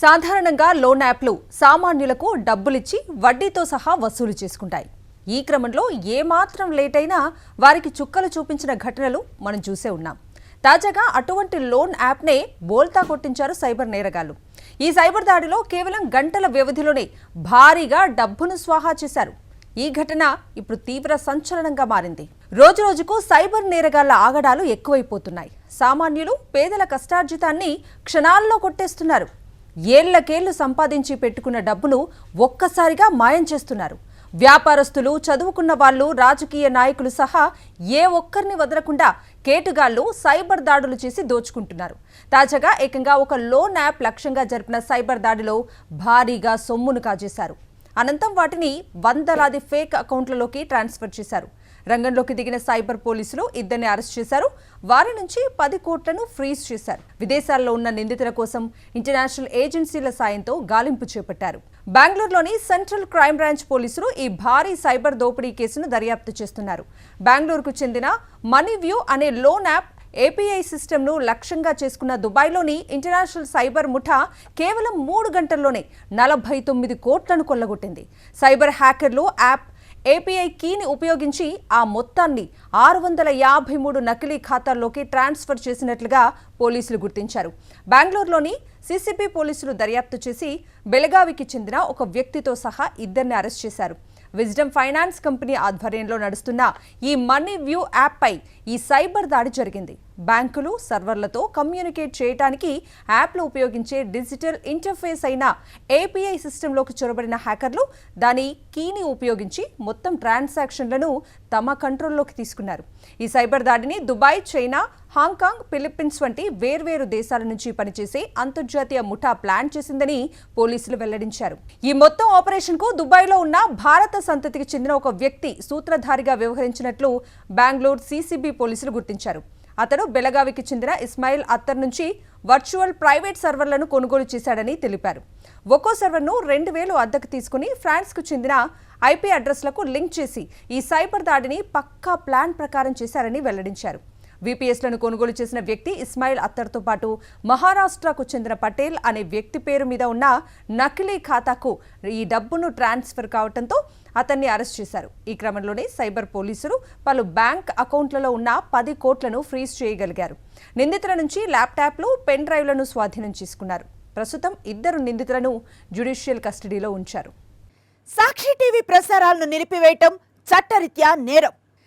సాధారణంగా లోన్ యాప్లు సామాన్యులకు డబ్బులిచ్చి వడ్డీతో సహా వసూలు చేసుకుంటాయి. ఈ క్రమంలో ఏమాత్రం లేట్ అయినా వారికి చుక్కలు చూపించిన ఘటనలు మనం చూసే ఉన్నాం. తాజాగా అటువంటి లోన్ యాప్నే బోల్తా కొట్టించారు సైబర్ నేరగాళ్ళు. ఈ సైబర్ దాడిలో కేవలం గంటల వ్యవధిలోనే భారీగా డబ్బును స్వాహా చేశారు. ఈ ఘటన ఇప్పుడు తీవ్ర సంచలనంగా మారింది. రోజురోజుకు సైబర్ నేరగాళ్ళ ఆగడాలు ఎక్కువైపోతున్నాయి. సామాన్యులు పేదల కష్టార్జితాన్ని క్షణాల్లో కొట్టేస్తున్నారు. ఏళ్ళకేళ్ళు సంపాదించి పెట్టుకున్న డబ్బులు ఒక్కసారిగా మాయం చేస్తున్నారు. వ్యాపారస్తులు చదువుకున్న వాళ్ళు రాజకీయ నాయకులు సహా ఏ ఒక్కరిని వదలకుండా కేటుగాళ్ళు సైబర్ దాడులు చేసి దోచుకుంటున్నారు. తాజాగా ఏకంగా ఒక లోన్ యాప్ లక్ష్యంగా జరిపిన సైబర్ దాడిలో భారీగా సొమ్మును కాజేశారు. అనంతం వాటిని వందలాది ఫేక్ అకౌంట్లలోకి ట్రాన్స్ఫర్ చేశారు. రంగంలోకి దిగిన సైబర్ పోలీసులు ఇద్దరిని అరెస్ట్ చేశారు. వారి నుంచి పది కోట్లను ఫ్రీజ్ చేశారు. విదేశాల్లో ఉన్న నిందితుల కోసం ఇంటర్నేషనల్ ఏజెన్సీల సాయంతో గాలింపు చేపట్టారు. బెంగళూరులోని సెంట్రల్ క్రైమ్ బ్రాంచ్ పోలీసులు ఈ భారీ సైబర్ దోపిడీ కేసును దర్యాప్తు చేస్తున్నారు. బెంగళూరుకు చెందిన మనీ వ్యూ అనే లోన్ యాప్ ఏపీఐ సిస్టమ్ను లక్ష్యంగా చేసుకున్న దుబాయ్లోని ఇంటర్నేషనల్ సైబర్ ముఠా కేవలం మూడు గంటల్లోనే నలభై తొమ్మిది కోట్లను కొల్లగొట్టింది. సైబర్ హ్యాకర్లు యాప్ ఏపీఐ కీని ఉపయోగించి ఆ మొత్తాన్ని ఆరు వందల యాభై మూడు నకిలీ ఖాతాల్లోకి ట్రాన్స్ఫర్ చేసినట్లుగా పోలీసులు గుర్తించారు. బెంగళూరులోని సీసీపీ పోలీసులు దర్యాప్తు చేసి బెళగావికి చెందిన ఒక వ్యక్తితో సహా ఇద్దరిని అరెస్ట్ చేశారు. విజ్డమ్ ఫైనాన్స్ కంపెనీ ఆధ్వర్యంలో నడుస్తున్న ఈ మనీ వ్యూ యాప్పై ఈ సైబర్ దాడి జరిగింది. బ్యాంకులు సర్వర్లతో కమ్యూనికేట్ చేయడానికి యాప్లు ఉపయోగించే డిజిటల్ ఇంటర్ఫేస్ అయిన ఏపీఐ సిస్టంలోకి చొరబడిన హ్యాకర్లు దాని కీని ఉపయోగించి మొత్తం ట్రాన్సాక్షన్లను తమ కంట్రోల్లోకి తీసుకున్నారు. ఈ సైబర్ దాడిని దుబాయ్ చైనా హాంకాంగ్ ఫిలిప్పీన్స్ వంటి వేర్వేరు దేశాల నుంచి పనిచేసే అంతర్జాతీయ ముఠా ప్లాన్ చేసిందని పోలీసులు వెల్లడించారు. ఈ మొత్తం ఆపరేషన్కు దుబాయ్లో ఉన్న భారత సంతతికి చెందిన ఒక వ్యక్తి సూత్రధారిగా వ్యవహరించినట్లు బెంగళూరు సీసీబీ పోలీసులు గుర్తించారు. అతను బెలగావికి చెందిన ఇస్మాయిల్ అత్తర్ నుంచి వర్చువల్ ప్రైవేట్ సర్వర్లను కొనుగోలు చేశాడని తెలిపారు. ఒక్కో సర్వర్ను రెండు వేలు అద్దెకు తీసుకుని ఫ్రాన్స్కు చెందిన ఐపీ అడ్రస్లకు లింక్ చేసి ఈ సైబర్ దాడిని పక్కా ప్లాన్ ప్రకారం చేశారని వెల్లడించారు. వీపీఎస్లను కొనుగోలు చేసిన వ్యక్తి ఇస్మాయిల్ అత్తర్తో పాటు మహారాష్ట్రకు చెందిన పటేల్ అనే వ్యక్తి పేరు మీద ఉన్న నకిలీ ఖాతాకు ఈ డబ్బును ట్రాన్స్ఫర్ కావడంతో అతన్ని అరెస్ట్ చేశారు. ఈ క్రమంలోనే సైబర్ పోలీసులు పలు బ్యాంక్ అకౌంట్లలో ఉన్న పది కోట్లను ఫ్రీజ్ చేయగలిగారు. నిందితుల నుంచి ల్యాప్టాప్లు పెన్ డ్రైవ్లను స్వాధీనం చేసుకున్నారు. ప్రస్తుతం ఇద్దరు నిందితులను జ్యుడిషియల్ కస్టడీలో ఉంచారు. సాక్షి టీవీ ప్రసారాలను నిలిపివేయటం చట్టరీత్యా నేరం.